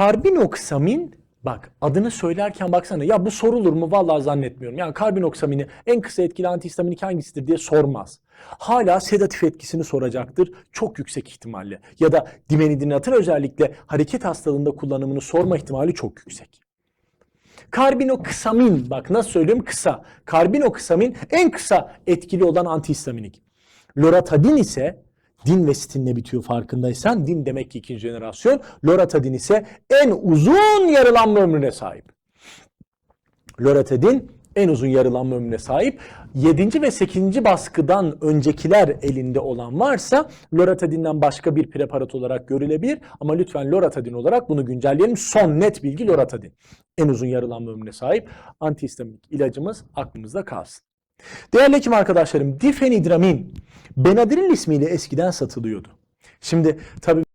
Karbinoksamin bak adını söylerken baksana ya bu sorulur mu? Vallahi zannetmiyorum. Yani karbinoksamini en kısa etkili antihistaminik hangisidir diye sormaz. Hala sedatif etkisini soracaktır çok yüksek ihtimalle. Ya da dimenidinatın özellikle hareket hastalığında kullanımını sorma ihtimali çok yüksek. Karbinoksamin bak nasıl söylüyorum kısa. Karbinoksamin en kısa etkili olan antihistaminik. Loratadin ise din ve stinle bitiyor farkındaysan. Din demek ki ikinci jenerasyon. Loratadin ise en uzun yarılanma ömrüne sahip. Loratadin en uzun yarılanma ömrüne sahip. 7. ve 8. baskıdan öncekiler elinde olan varsa loratadinden başka bir preparat olarak görülebilir. Ama lütfen loratadin olarak bunu güncelleyelim. Son net bilgi loratadin. En uzun yarılanma ömrüne sahip antihistaminik ilacımız aklımızda kalsın. Değerli hekim arkadaşlarım, difenidramin Benadryl ismiyle eskiden satılıyordu. Şimdi tabii